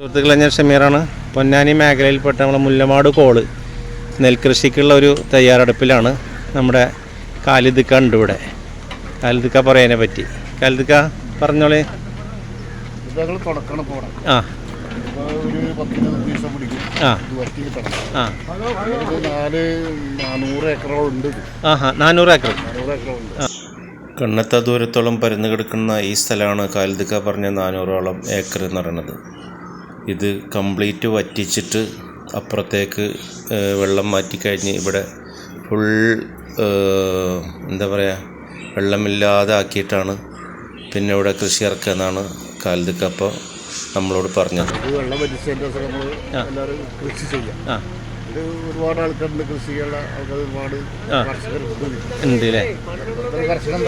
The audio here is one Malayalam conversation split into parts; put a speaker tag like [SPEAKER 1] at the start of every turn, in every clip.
[SPEAKER 1] സുഹൃത്തുക്കളെ ഞാൻ ഷമീറാണ്. പൊന്നാനി മേഖലയിൽപ്പെട്ട നമ്മുടെ മുല്ലമാട് കോൾ നെൽകൃഷിക്കുള്ള ഒരു തയ്യാറെടുപ്പിലാണ് നമ്മുടെ കാലിദിക്ക ഉണ്ട് ഇവിടെ. കാലിദിക്ക പറയാനെ പറ്റി. കാലിദിക്ക പറഞ്ഞോളേ. ആ.
[SPEAKER 2] നാനൂറ്
[SPEAKER 1] ഏക്കർ. കണ്ണെത്ത ദൂരത്തോളം പരന്നു കിടക്കുന്ന ഈ സ്ഥലമാണ് കാലിദിക്ക പറഞ്ഞ നാനൂറോളം ഏക്കർ എന്ന് പറയുന്നത്. ഇത് കംപ്ലീറ്റ് വറ്റിച്ചിട്ട് അപ്പുറത്തേക്ക് വെള്ളം മാറ്റിക്കഴിഞ്ഞ് ഇവിടെ ഫുൾ എന്താ പറയുക വെള്ളമില്ലാതെ ആക്കിയിട്ടാണ് പിന്നെ ഇവിടെ കൃഷി ഇറക്കുക എന്നാണ് കാലിദിക്ക അപ്പോൾ നമ്മളോട് പറഞ്ഞത്.
[SPEAKER 2] വെള്ളം വറ്റിച്ചതിന്റെ അവസരം നമ്മൾ എല്ലാവരും കൃഷി ചെയ്യാം.
[SPEAKER 1] ആ.
[SPEAKER 2] ഇത് ഒരുപാട് ആൾക്കാരുണ്ട് കൃഷി ചെയ്യാനുള്ള ആൾക്കാർ ഒരുപാട്
[SPEAKER 1] ഉണ്ട് അല്ലേ
[SPEAKER 2] കർഷകൻ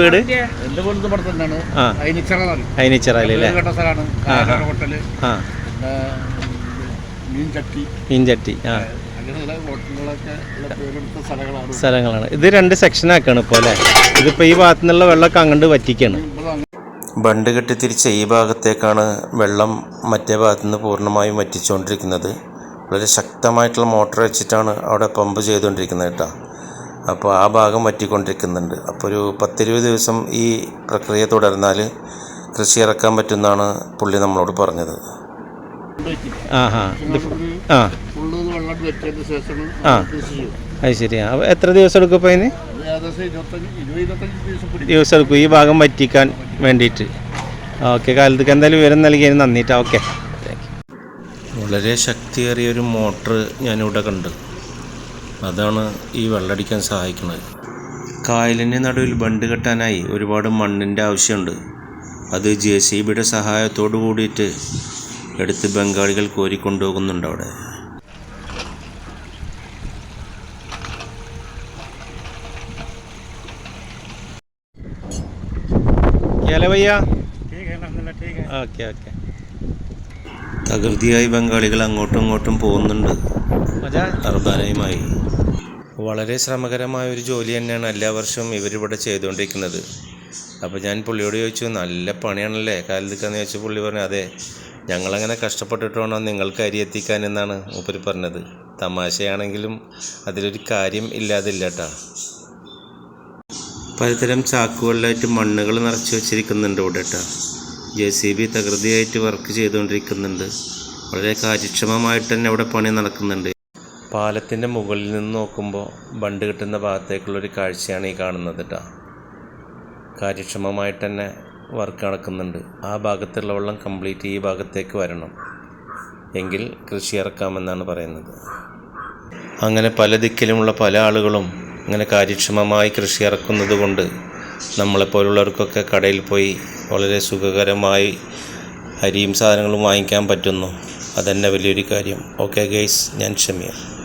[SPEAKER 1] വീട്?
[SPEAKER 2] എന്റെ വീട് ഇവിടെ തന്നെയാണ്
[SPEAKER 1] ആ.
[SPEAKER 2] അയിനിച്ചറ
[SPEAKER 1] അല്ലേ?
[SPEAKER 2] കേട്ട സ്ഥലമാണ്. ഹോട്ടൽ.
[SPEAKER 1] മീൻചട്ടി. ആ.
[SPEAKER 2] സ്ഥലങ്ങളാണ്.
[SPEAKER 1] ഇത് രണ്ട് സെക്ഷൻ ആക്കാണ് ഇപ്പോൾ അല്ലേ? ഇതിപ്പോൾ ഈ ഭാഗത്തു നിന്നുള്ള വെള്ളമൊക്കെ അങ്ങോട്ട് വറ്റിക്കാണ്. ബണ്ട് കെട്ടി തിരിച്ച ഈ ഭാഗത്തേക്കാണ് വെള്ളം മറ്റേ ഭാഗത്തു നിന്ന് പൂർണമായും വറ്റിച്ചുകൊണ്ടിരിക്കുന്നത്. വളരെ ശക്തമായിട്ടുള്ള മോട്ടർ വെച്ചിട്ടാണ് അവിടെ പമ്പ് ചെയ്തുകൊണ്ടിരിക്കുന്നത് കേട്ടോ. അപ്പോൾ ആ ഭാഗം വറ്റിക്കൊണ്ടിരിക്കുന്നുണ്ട്. അപ്പോൾ ഒരു പത്തിരുപത് ദിവസം ഈ പ്രക്രിയ തുടർന്നാൽ കൃഷി ഇറക്കാൻ പറ്റുമെന്നാണ് പുള്ളി നമ്മളോട് പറഞ്ഞത്. ആ. അത് ശരിയാണ് അപ്പോൾ എത്ര ദിവസം എടുക്കും ഇപ്പോൾ അതിന്?
[SPEAKER 2] ദിവസം പിടിക്കും.
[SPEAKER 1] ദിവസം എടുക്കും ഈ ഭാഗം പറ്റിക്കാൻ വേണ്ടിയിട്ട്. ഓക്കെ കാലത്തേക്ക് എന്തായാലും വിവരം നൽകിയതിന് നന്ദിട്ടാ. ഓക്കെ. വളരെ ശക്തിയേറിയ ഒരു മോട്ടർ ഞാനിവിടെ കണ്ട്. അതാണ് ഈ വെള്ളടിക്കാൻ സഹായിക്കുന്നത്. കായലിന്റെ നടുവിൽ ബണ്ട് കെട്ടാനായി ഒരുപാട് മണ്ണിന്റെ ആവശ്യമുണ്ട്. അത് ജെ സി ബിയുടെ സഹായത്തോടു കൂടിയിട്ട് എടുത്ത് ബംഗാളികൾ കോരിക്കൊണ്ടുപോകുന്നുണ്ട് അവിടെ. ഭയ്യ ഓക്കെ ഓക്കെ. തകൃതിയായി ബംഗാളികൾ അങ്ങോട്ടും ഇങ്ങോട്ടും പോകുന്നുണ്ട്. അർബാനയുമായി. വളരെ ശ്രമകരമായ ഒരു ജോലി തന്നെയാണ് എല്ലാ വർഷവും ഇവരിവിടെ ചെയ്തുകൊണ്ടിരിക്കുന്നത്. അപ്പോൾ ഞാൻ പുള്ളിയോട് ചോദിച്ചു നല്ല പണിയാണല്ലേ? കാലിദിക്കാന്ന് ചോദിച്ചു പുള്ളി പറഞ്ഞു അതെ ഞങ്ങളങ്ങനെ കഷ്ടപ്പെട്ടിട്ട് വേണം നിങ്ങൾക്ക് അരി എത്തിക്കാൻ എന്നാണ് മൂപ്പര് പറഞ്ഞത്. തമാശയാണെങ്കിലും അതിലൊരു കാര്യം ഇല്ലാതില്ല കേട്ടോ. പലതരം ചാക്കുകളിലായിട്ട് മണ്ണുകൾ നിറച്ച് വെച്ചിരിക്കുന്നുണ്ട് ഇവിടെ കേട്ടോ. ജെ സി ബി തകൃതിയായിട്ട് വർക്ക് ചെയ്തുകൊണ്ടിരിക്കുന്നുണ്ട്. വളരെ കാര്യക്ഷമമായിട്ട് തന്നെ അവിടെ പണി നടക്കുന്നുണ്ട്. പാലത്തിന്റെ മുകളിൽ നിന്ന് നോക്കുമ്പോൾ ബണ്ട് കിട്ടുന്ന ഭാഗത്തേക്കുള്ളൊരു കാഴ്ചയാണ് ഈ കാണുന്നത് കേട്ടോ. കാര്യക്ഷമമായിട്ട് തന്നെ വർക്ക് നടക്കുന്നുണ്ട്. ആ ഭാഗത്തുള്ള വെള്ളം കംപ്ലീറ്റ് ഈ ഭാഗത്തേക്ക് വരണം. എങ്കിൽ കൃഷി ഇറക്കാമെന്നാണ് പറയുന്നത്. അങ്ങനെ പല ദിക്കിലുമുള്ള പല ആളുകളും ഇങ്ങനെ കാര്യക്ഷമമായി കൃഷി ഇറക്കുന്നത് കൊണ്ട് നമ്മളെപ്പോലുള്ളവർക്കൊക്കെ കടയിൽ പോയി വളരെ സുഖകരമായി അരിയും സാധനങ്ങളും വാങ്ങിക്കാൻ പറ്റുന്നു. അതന്നെ വലിയൊരു കാര്യം. ഓക്കെ ഗൈസ് ഞാൻ ഷമീർ